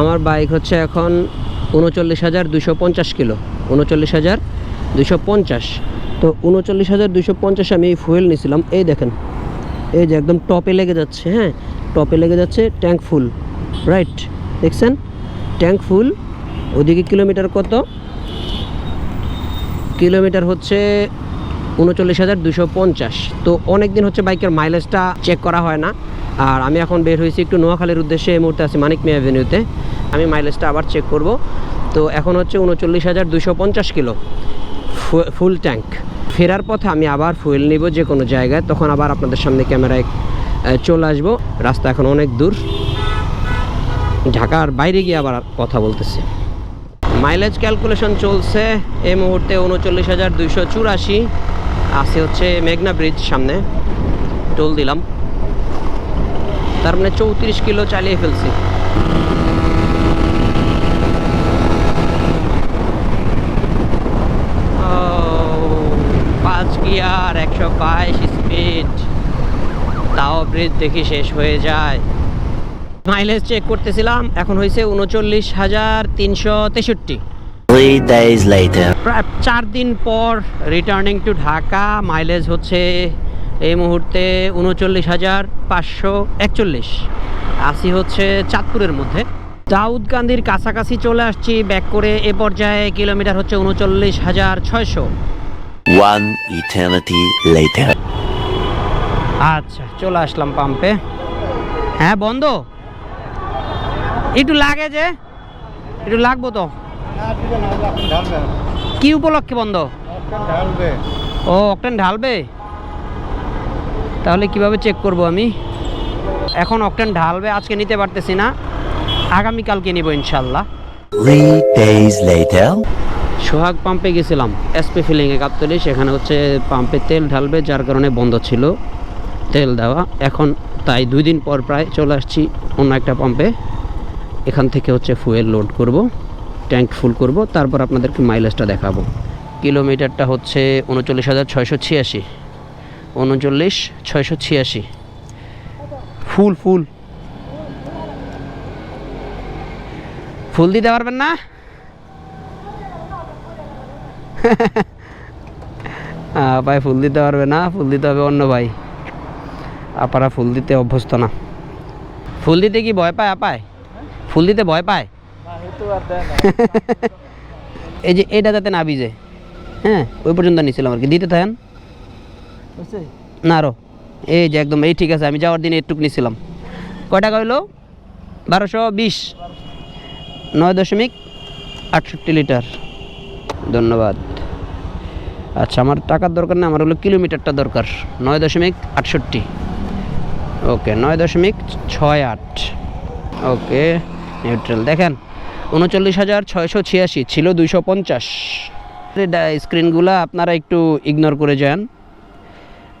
আমার বাইক হচ্ছে এখন উনচল্লিশ হাজার দুশো পঞ্চাশ কিলো। উনচল্লিশ হাজার দুশো পঞ্চাশ। তো উনচল্লিশ হাজার দুশো পঞ্চাশ আমি এই ফুয়েল নিয়েছিলাম এই দেখেন, এই যে একদম টপে লেগে যাচ্ছে হ্যাঁ? টপে লেগে যাচ্ছে ট্যাঙ্ক ফুল রাইট দেখছেন? ট্যাঙ্ক ফুল ওদিকে কিলোমিটার কত? কিলোমিটার হচ্ছে উনচল্লিশ হাজার দুশো পঞ্চাশ। তো অনেক দিন হচ্ছে বাইকের মাইলেজটা চেক করা হয় না। আর আমি এখন বের হয়েছি একটু নোয়াখালীর উদ্দেশ্যে এই মুহূর্তে আছি মানিক মিয়া অ্যাভিনিউতে আমি মাইলেজটা আবার চেক করব। তো এখন হচ্ছে উনচল্লিশ হাজার দুশো পঞ্চাশ কিলো ফুল ট্যাঙ্ক ফেরার পথে আমি আবার ফুয়েল নিব যে কোনো জায়গায়। তখন আবার আপনাদের সামনে ক্যামেরায় চলে আসব। রাস্তা এখন অনেক দূর। ঢাকার বাইরে গিয়ে আবার কথা বলতেছে। মাইলেজ ক্যালকুলেশন চলছে এই মুহূর্তে উনচল্লিশ হাজার দুইশো চুরাশি। আছে হচ্ছে মেঘনা ব্রিজ সামনে। টোল দিলাম। তার মানে চৌত্রিশ কিলো চালিয়ে ফেলছি। পাঁচ গিয়ার একশো বাইশ স্পিড। তাও ব্রিজ দেখি শেষ হয়ে যায়। মাইলেজ চেক করতেছিলাম এখন হয়েছে উনচল্লিশ হাজার তিনশো তেষট্টি। Three days later. প্রায় চার দিন পর রিটার্নিং টু ঢাকা মাইলেজ হচ্ছে এই মুহূর্তে উনচল্লিশ হাজার পাঁচশো একচল্লিশ। আসি হচ্ছে চাঁদপুরের মধ্যে। দাউদকান্দির কাছাকাছি চলে আসছি ব্যাক করে এ পর্যায়ে কিলোমিটার হচ্ছে উনচল্লিশ হাজার ছয়শো। One আচ্ছা চলে আসলাম পাম্পে। হ্যাঁ বন্ধ? একটু লাগে যে একটু লাগবো তো। কি উপলক্ষে বন্ধ? ও অকটেন ঢালবে? তাহলে কীভাবে চেক করব আমি? এখন অকটেন ঢালবে আজকে নিতে পারতেছি না। আগামীকালকে নিব ইনশাল্লাহ। সোহাগ পাম্পে গেছিলাম এসপি ফিলিংয়ে গাবতলি সেখানে হচ্ছে পাম্পে তেল ঢালবে যার কারণে বন্ধ ছিল তেল দেওয়া। এখন তাই দুই দিন পর প্রায় চলে আসছি অন্য একটা পাম্পে এখান থেকে হচ্ছে ফুয়েল লোড করব ট্যাঙ্ক ফুল করব তারপর আপনাদেরকে মাইলেজটা দেখাবো। কিলোমিটারটা হচ্ছে উনচল্লিশ হাজার ছয়শো ছিয়াশি। উনচল্লিশ, ছয়শো ছিয়াশি। ফুল ফুল। ফুল দিতে পারবেন না? ভাই ফুল দিতে পারবে না, ফুল দিতে হবে অন্য ভাই। আপারা ফুল দিতে অভ্যস্ত না। ফুল দিতে কি ভয় পায় আপায়? ফুল দিতে ভয় পায়? এই যে এটা যাতে না ভিজে হ্যাঁ ওই পর্যন্ত নিয়েছিলাম আর কি। দিতে থাকেন? না আরও এই যে একদম, এই ঠিক আছে, আমি যাওয়ার দিনে একটুক নিছিলাম কয় টাকা হইল বারোশো বিশ। নয় দশমিক আটষট্টি লিটার। ধন্যবাদ। আচ্ছা আমার টাকার দরকার না, আমার হলো কিলোমিটারটা দরকার। নয় দশমিক আটষট্টি। ওকে, নয় দশমিক ছয় আট। Okay, neutral. দেখেন, উনচল্লিশ হাজার ছয়শো ছিয়াশি ছিল দুইশো পঞ্চাশ। স্ক্রিনগুলো আপনারা একটু ইগনোর করে যান।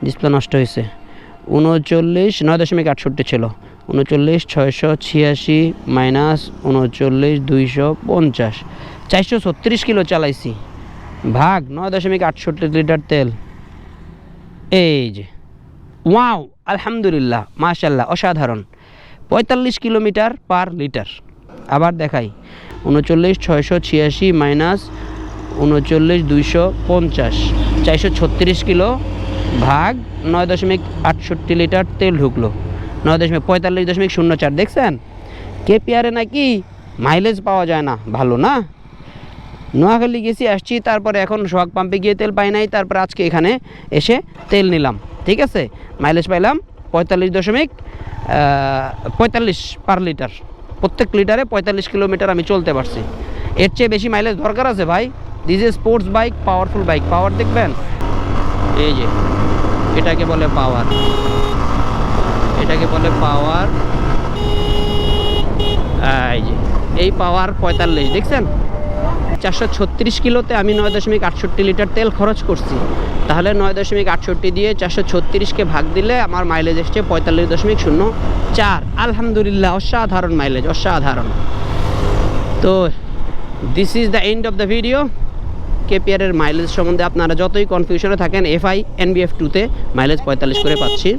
ডিসপ্লে নষ্ট হয়েছে। উনচল্লিশ, নয় দশমিক আটষট্টি ছিল। উনচল্লিশ, ছয়শো ছিয়াশি মাইনাস উনচল্লিশ, দুইশো পঞ্চাশ। চারশো ছত্রিশ কিলো চালাইছি। ভাগ, নয় দশমিক আটষট্টি লিটার তেল। এই যে, ওয়াও, আলহামদুলিল্লাহ মাশাল্লাহ অসাধারণ। পঁয়তাল্লিশ কিলোমিটার পার লিটার। আবার দেখাই, উনচল্লিশ, ছয়শো ছিয়াশি মাইনাস উনচল্লিশ, দুইশো পঞ্চাশ। চারশো ছত্রিশ কিলো ভাগ নয় দশমিক আটষট্টি লিটার তেল ঢুকলো। নয় দশমিক পঁয়তাল্লিশ দশমিক শূন্য চার, দেখছেন? কেপিআরে নাকি মাইলেজ পাওয়া যায় না, ভালো না? নোয়াখালী গেছি, আসছি, তারপরে এখন সোহাগ পাম্পে গিয়ে তেল পাই নাই, তারপর আজকে এখানে এসে তেল নিলাম, ঠিক আছে? মাইলেজ পাইলাম পঁয়তাল্লিশ দশমিক পঁয়তাল্লিশ পার লিটার প্রত্যেক লিটারে পঁয়তাল্লিশ কিলোমিটার আমি চলতে পারছি। এর চেয়ে বেশি মাইলেজ দরকার আছে ভাই। This a sports bike powerful bike power দেখবেন? এই যে, এটাকে বলে পাওয়ার এটাকে বলে পাওয়ার এই যে, এই পাওয়ার পঁয়তাল্লিশ, দেখছেন? চারশো ছত্রিশ কিলোতে আমি নয় দশমিক আটষট্টি লিটার তেল খরচ করছি। তাহলে নয় দশমিক আটষট্টি দিয়ে চারশো ছত্রিশকে ভাগ দিলে আমার মাইলেজ এসছে পঁয়তাল্লিশ দশমিক শূন্য চার। আলহামদুলিল্লাহ, অসাধারণ মাইলেজ অসাধারণ। তো this is the end of the video কেপিআরের mileage সম্বন্ধে আপনারা যতই কনফিউশনে থাকেন এফআই এনবিএফ টুতে মাইলেজ পঁয়তাল্লিশ করে পাচ্ছি।